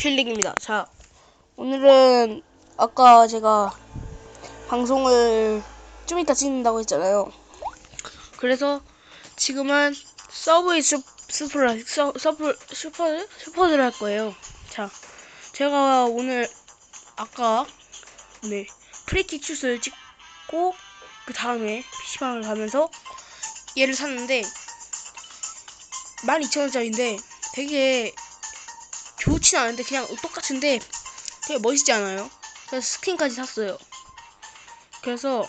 힐링입니다. 자, 오늘은 아까 제가 방송을 좀 이따 찍는다고 했잖아요. 그래서 지금은 서브웨이 슈, 슈퍼를, 서, 서브, 슈퍼, 슈퍼를 할 거예요. 자, 제가 오늘 아까 네 프리티 슛을 찍고 그 다음에 PC방을 가면서 얘를 샀는데 12,000원짜리인데 되게 좋진 않은데 그냥 똑같은데 되게 멋있지 않아요? 그래서 스킨까지 샀어요. 그래서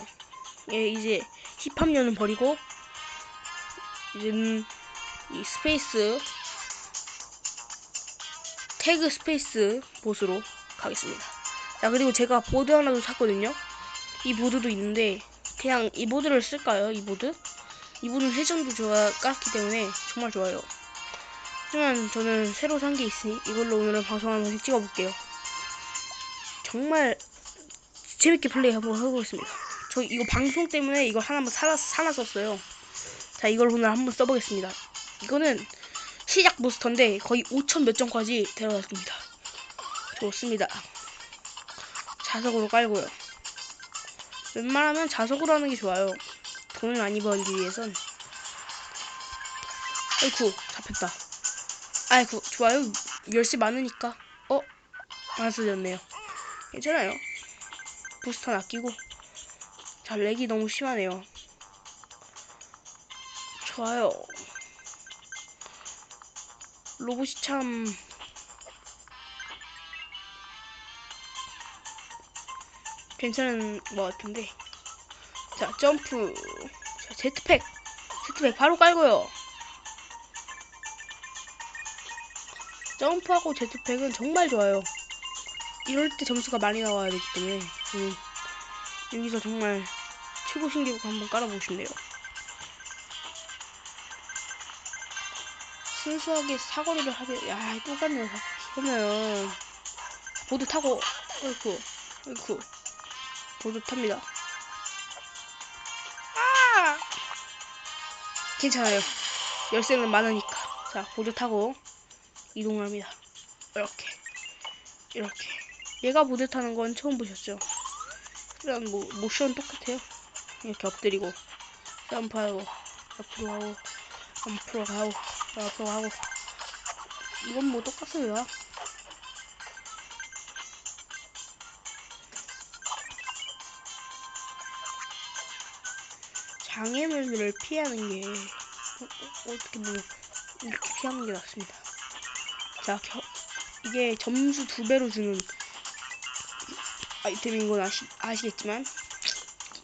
얘 이제 힙합년은 버리고 이제는 이 스페이스 태그 스페이스 보스로 가겠습니다. 자 그리고 제가 보드 하나도 샀거든요. 이 보드도 있는데 그냥 이 보드를 쓸까요? 이 보드? 이 보드는 회전도 좋아 깠기 때문에 정말 좋아요. 하지만 저는 새로 산 게 있으니 이걸로 오늘은 방송 한번 찍어볼게요. 정말 재밌게 플레이 한번 해보겠습니다. 저 이거 방송 때문에 이거 하나 한번 사놨, 사놨었어요. 자 이걸 오늘 한번 써보겠습니다. 이거는 시작 부스터인데 거의 5천 몇 점까지 데려갔습니다. 좋습니다. 자석으로 깔고요. 웬만하면 자석으로 하는 게 좋아요. 돈을 많이 벌기 위해선. 아이쿠 잡혔다. 아이쿠 좋아요. 열쇠 많으니까. 어? 안 쓰졌네요. 괜찮아요. 부스터 아끼고. 자 렉이 너무 심하네요. 좋아요. 로봇이 참 괜찮은 것 같은데. 자, 점프. 자, 제트팩. 제트팩 바로 깔고요. 점프하고 제트팩은 정말 좋아요. 이럴 때 점수가 많이 나와야 되기 때문에 음, 여기서 정말 최고 신기록 한번 깔아보실래요? 순수하게 사거리를 하면 야 똑같네요. 그러면 보드 타고 어이쿠 어이쿠 보드 탑니다. 아! 괜찮아요. 열쇠는 많으니까. 자, 보드 타고 이동을 합니다. 이렇게. 이렇게. 얘가 보드 타는 건 처음 보셨죠? 그냥 뭐, 모션 똑같아요. 이렇게 엎드리고, 점프하고, 옆으로 하고, 앞으로 가고, 앞으로 가고. 이건 뭐 똑같아요. 장애물을 피하는 게 어, 어, 떻게 보면 이렇게 피하는 게 낫습니다. 자, 겨, 이게 점수 두 배로 주는 아이템인 건 아시, 아시겠지만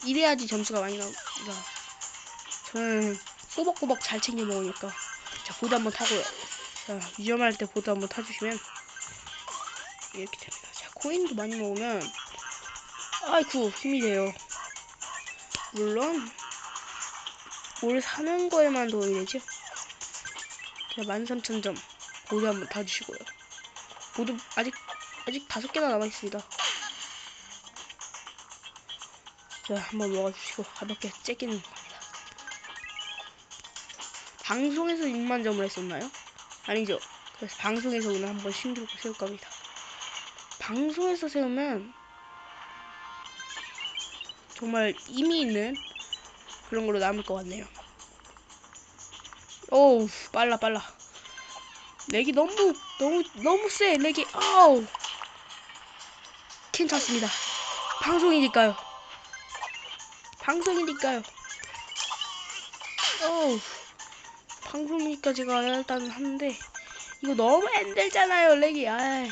이래야지 점수가 많이 나옵니다. 저는 꼬박꼬박 잘 챙겨 먹으니까 자 보드 한번 타고요. 자 위험할 때 보드 한번 타주시면 이렇게 됩니다. 자 코인도 많이 먹으면 아이쿠 힘이 돼요. 물론 뭘 사는 거에만 도움이 되죠. 자, 13,000점. 보드 한번 타주시고요. 보드 아직, 아직 다섯 개나 남아 있습니다. 자, 한번 먹어주시고, 가볍게 째기는 겁니다. 방송에서 6만 점을 했었나요? 아니죠. 그래서 방송에서 오늘 한번 신기록을 세울 겁니다. 방송에서 세우면 정말 의미 있는 그런 걸로 남을 것 같네요. 오우 빨라 빨라. 렉이 너무 너무 너무 세 렉이. 아우. 괜찮습니다. 방송이니까요. 방송이니까요. 어우. 방송이니까 제가 일단 하는데 이거 너무 힘들잖아요 렉이. 아이.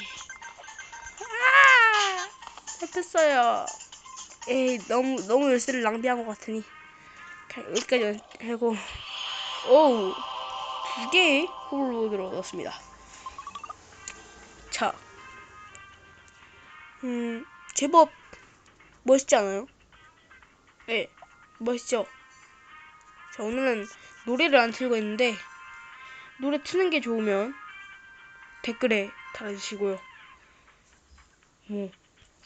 아! 됐어요. 에이 너무 너무 열쇠를 낭비한 것 같으니. 여기까지 하고. 오우 두 개의 홀로드로 넣었습니다. 자, 음 제법 멋있지 않아요? 네, 멋있죠. 자 오늘은 노래를 안 틀고 있는데 노래 트는 게 좋으면 댓글에 달아주시고요. 뭐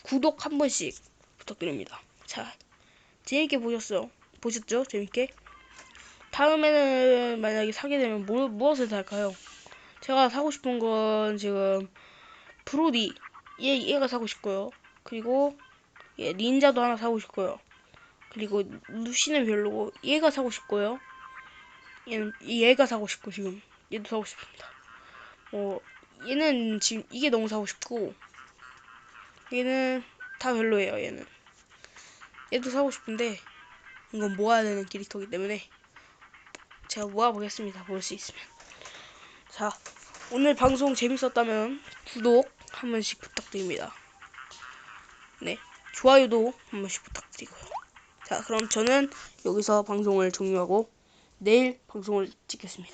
구독 한 번씩 부탁드립니다. 자, 재밌게 보셨어요? 보셨죠? 재밌게? 다음에는 만약에 사게 되면 뭐, 무엇을 살까요? 제가 사고 싶은 건 지금 브로디 얘 얘가 사고 싶고요. 그리고 얘 닌자도 하나 사고 싶고요. 그리고 루시는 별로고 얘가 사고 싶고요. 얘는 얘가 사고 싶고 지금 얘도 사고 싶습니다. 뭐 얘는 지금 이게 너무 사고 싶고 얘는 다 별로예요. 얘는 얘도 사고 싶은데 이건 모아야 되는 캐릭터이기 때문에 제가 모아보겠습니다. 모을 수 있으면 자 오늘 방송 재밌었다면 구독 한 번씩 부탁드립니다. 네 좋아요도 한 번씩 부탁드리고요. 자 그럼 저는 여기서 방송을 종료하고 내일 방송을 찍겠습니다.